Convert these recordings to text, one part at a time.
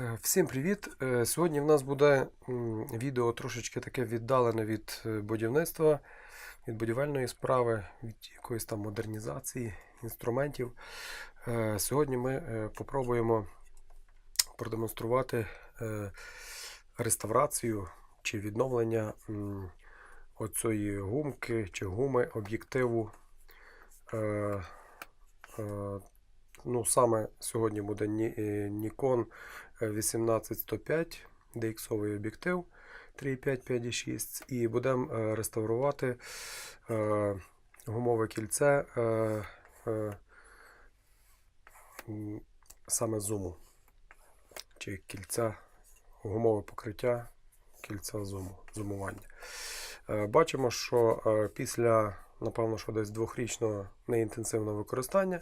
Е, Всім привіт! Е, Сьогодні в нас буде відео трошечки таке віддалене від е, будівництва, від будівельної справи, від якоїсь там модернізації інструментів. Сьогодні ми попробуємо продемонструвати реставрацію чи відновлення оцієї гумки чи гуми об'єктиву. Е, е, Ну, саме сьогодні буде е, Nikon 18105 DX об'єктив 3,5 5,6 і будемо е, реставрувати е, гумове кільце е, е, саме зуму. Чи кільця, гумове покриття кільця зуму, зумування. Е, Бачимо, що е, після, напевно, що десь двохрічного неінтенсивного використання,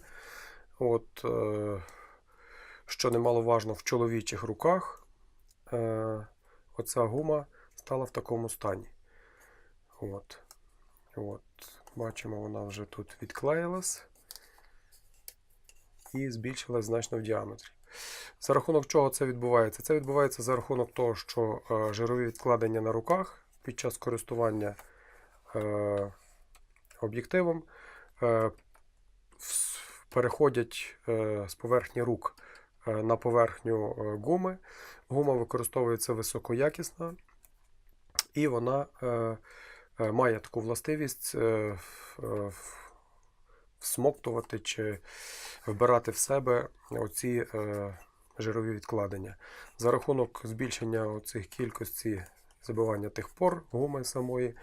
от, е, що немаловажно в чоловічих руках, е, оця гума стала в такому стані. От. От. Бачимо, вона вже тут відклеїлась і збільшилась значно в діаметрі. За рахунок чого це відбувається? Це відбувається за рахунок того, що е, жирові відкладення на руках під час користування об'єктивом переходять е, з поверхні рук е, на поверхню е, гуми. Гума використовується високоякісна, і вона має таку властивість всмоктувати чи вбирати в себе оці жирові відкладення. За рахунок збільшення цих кількості забивання тих пор гуми самої,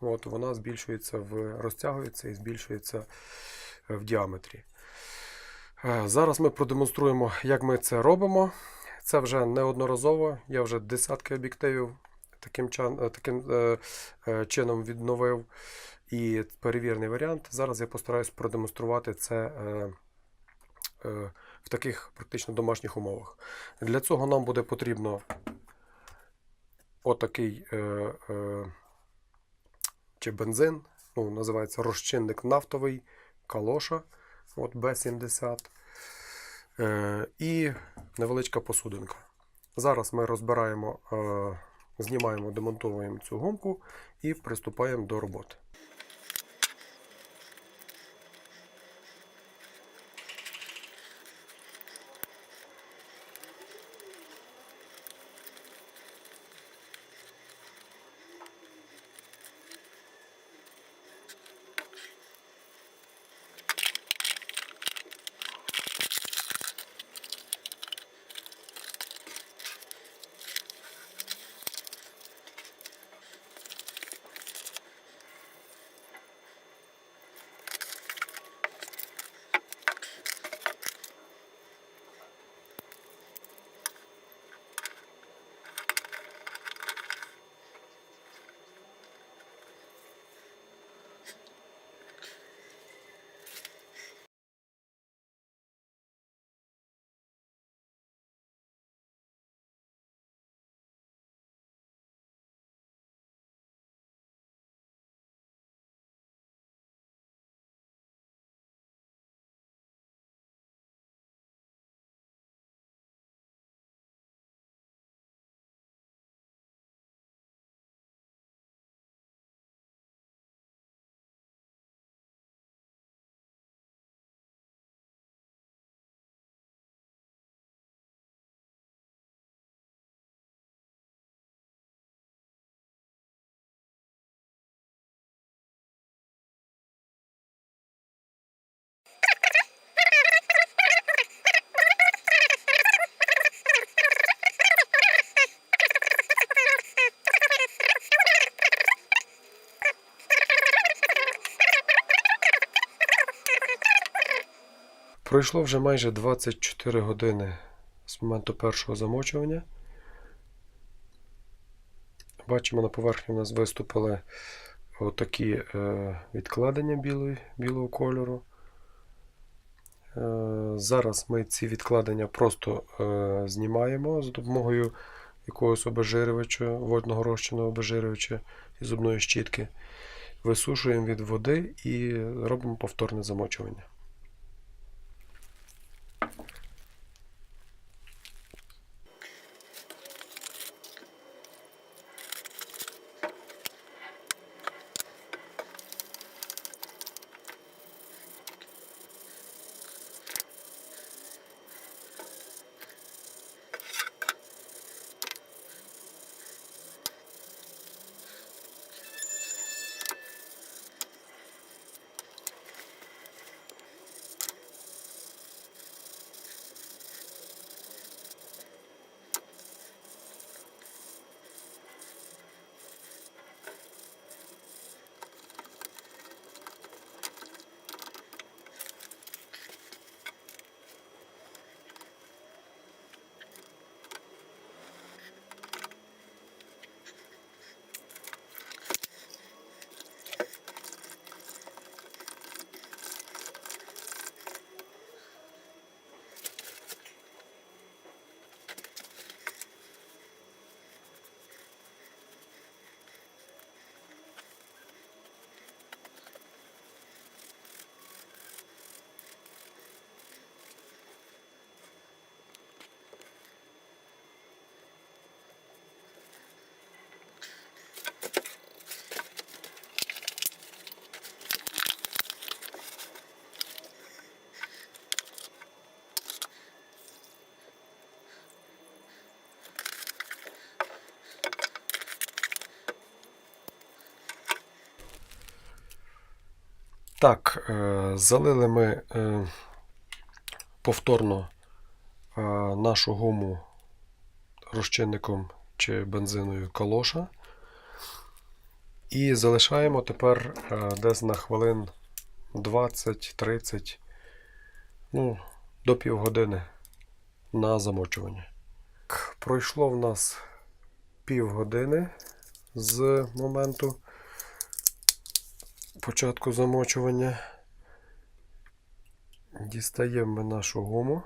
от, вона збільшується в розтягується і збільшується в діаметрі. Е, Зараз ми продемонструємо, як ми це робимо. Це вже неодноразово. Я вже десятки об'єктивів таким, е, таким е, чином відновив. І перевірений варіант. Зараз я постараюсь продемонструвати це в таких практично домашніх умовах. Для цього нам буде потрібно отакий чи бензин, ну, називається розчинник нафтовий калоша от B70. Е, і невеличка посудинка. Зараз ми розбираємо, е, знімаємо, демонтуємо цю гумку і приступаємо до роботи. Пройшло вже майже 24 години з моменту першого замочування. Бачимо, на поверхні у нас виступили отакі е, відкладення білої, білого кольору. Е, зараз ми ці відкладення просто е, знімаємо за допомогою якогось обезжирювача, водного розчину обезжирювача і зубної щітки. Висушуємо від води і робимо повторне замочування. Так, е, залили ми е, повторно е, нашу гуму розчинником чи бензиною калоша. І залишаємо тепер десь на хвилин 20-30, ну, до півгодини на замочування. Пройшло в нас півгодини з моменту початку замочування. Дістаємо ми нашу гуму.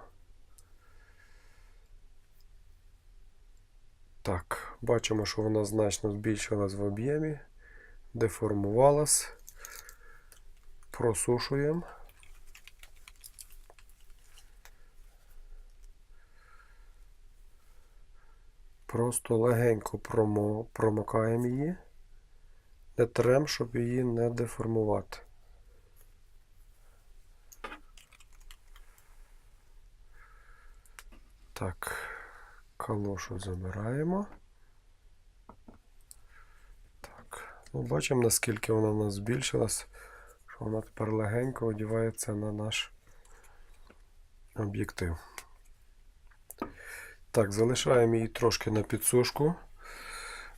Так, бачимо, що вона значно збільшилась в об'ємі, деформувалась. Просушуємо. Просто легенько промо- промокаємо її. Не трем, щоб її не деформувати. Так, калошу забираємо. Так, ну бачимо, наскільки вона в нас збільшилась, що вона тепер легенько одівається на наш об'єктив. Так, залишаємо її трошки на підсушку.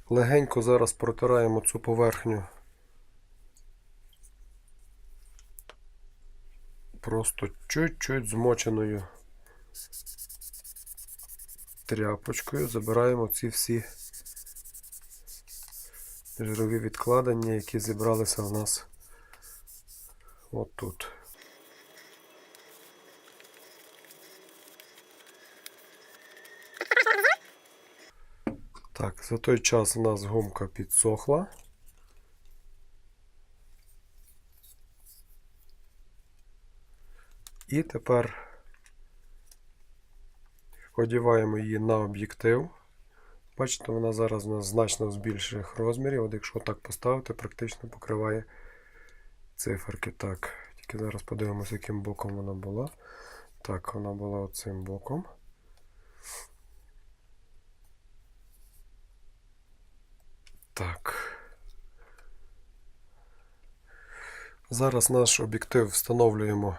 Легенько зараз протираємо цю поверхню. Просто чуть-чуть змоченою тряпочкою забираємо ці всі жирові відкладення, які зібралися в нас отут. Так, за той час у нас гумка підсохла. І тепер одіваємо її на об'єктив. Бачите, вона зараз у нас значно з більших розмірів. От якщо так поставити, практично покриває циферки. Так, тільки зараз подивимося, яким боком вона була. Так, вона була оцим боком. Так. Зараз наш об'єктив встановлюємо.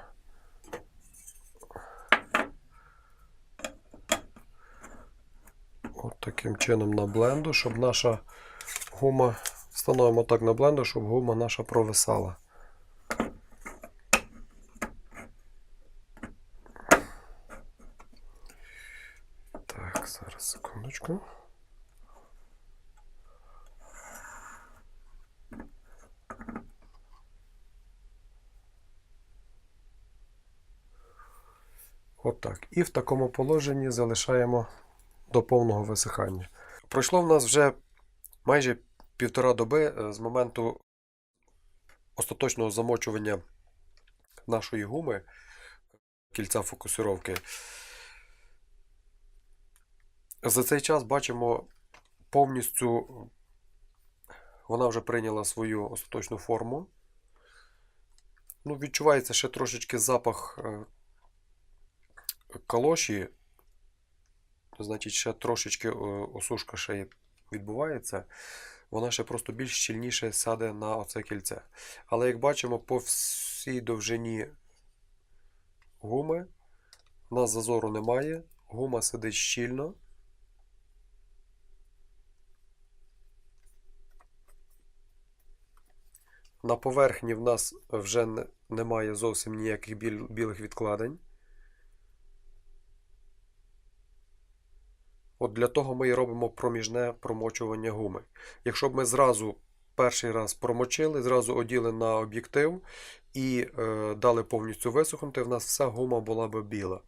От таким чином на бленду, щоб наша гума. Встановимо так на бленду, щоб гума наша провисала. Так, зараз секундочку. Отак. І в такому положенні залишаємо до повного висихання. Пройшло в нас вже майже півтора доби е, з моменту остаточного замочування нашої гуми кільця фокусировки. За цей час бачимо повністю вона вже прийняла свою остаточну форму. Ну, відчувається ще трошечки запах е, калоші, значить, ще трошечки е, осушка ще відбувається. Вона ще просто більш щільніше сяде на оце кільце. Але як бачимо, по всій довжині гуми у нас зазору немає, гума сидить щільно. На поверхні в нас вже немає зовсім ніяких білих відкладень. От для того ми і робимо проміжне промочування гуми. Якщо б ми зразу перший раз промочили, зразу оділи на об'єктив і е, дали повністю висохнути, в нас вся гума була б біла.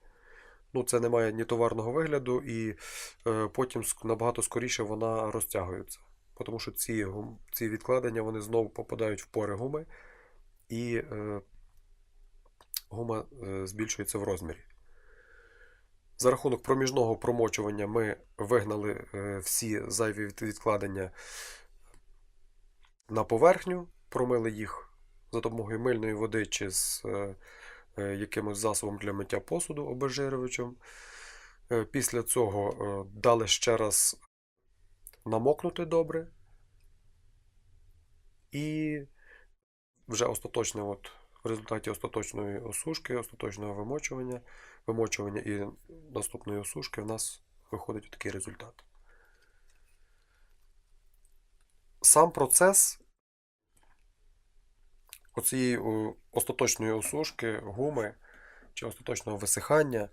Ну, це не має ні товарного вигляду, і е, потім набагато скоріше вона розтягується. Тому що ці, ці відкладення вони знову попадають в пори гуми, і е, гума е, збільшується в розмірі. За рахунок проміжного промочування ми вигнали е, всі зайві відкладення на поверхню, промили їх за допомогою мильної води чи з е, е, якимось засобом для миття посуду обезжирювачем. Після цього дали ще раз намокнути добре. І вже остаточне от в результаті остаточної осушки, остаточного вимочування, вимочування і наступної осушки в нас виходить такий результат. Сам процес оцієї остаточної осушки, гуми чи остаточного висихання,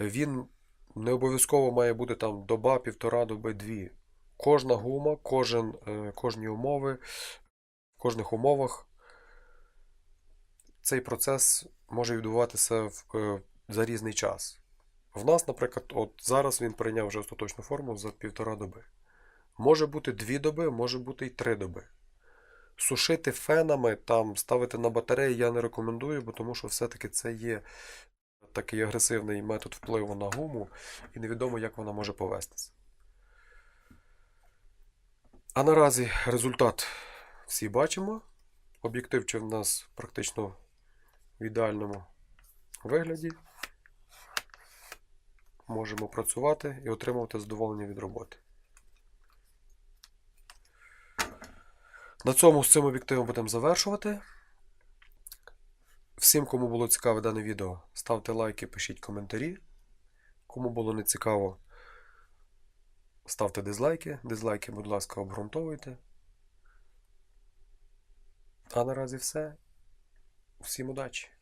він не обов'язково має бути там доба, півтора доби, дві. Кожна гума, кожен, е, кожні умови, в кожних умовах цей процес може відбуватися в, е, різний час. В нас, наприклад, от зараз він прийняв вже остаточну форму за півтора доби. Може бути дві доби, може бути й три доби. Сушити фенами, там, ставити на батареї я не рекомендую, бо тому що все-таки це є такий агресивний метод впливу на гуму, і невідомо, як вона може повестися. А наразі результат всі бачимо. Об'єктивчик в нас практично в ідеальному вигляді. Можемо працювати і отримувати задоволення від роботи. На цьому з цим об'єктивом будемо завершувати. Всім, кому було цікаве дане відео, ставте лайки, пишіть коментарі. Кому було не цікаво, ставте дизлайки. Дизлайки, будь ласка, обґрунтовуйте. А наразі все. Всім удачі!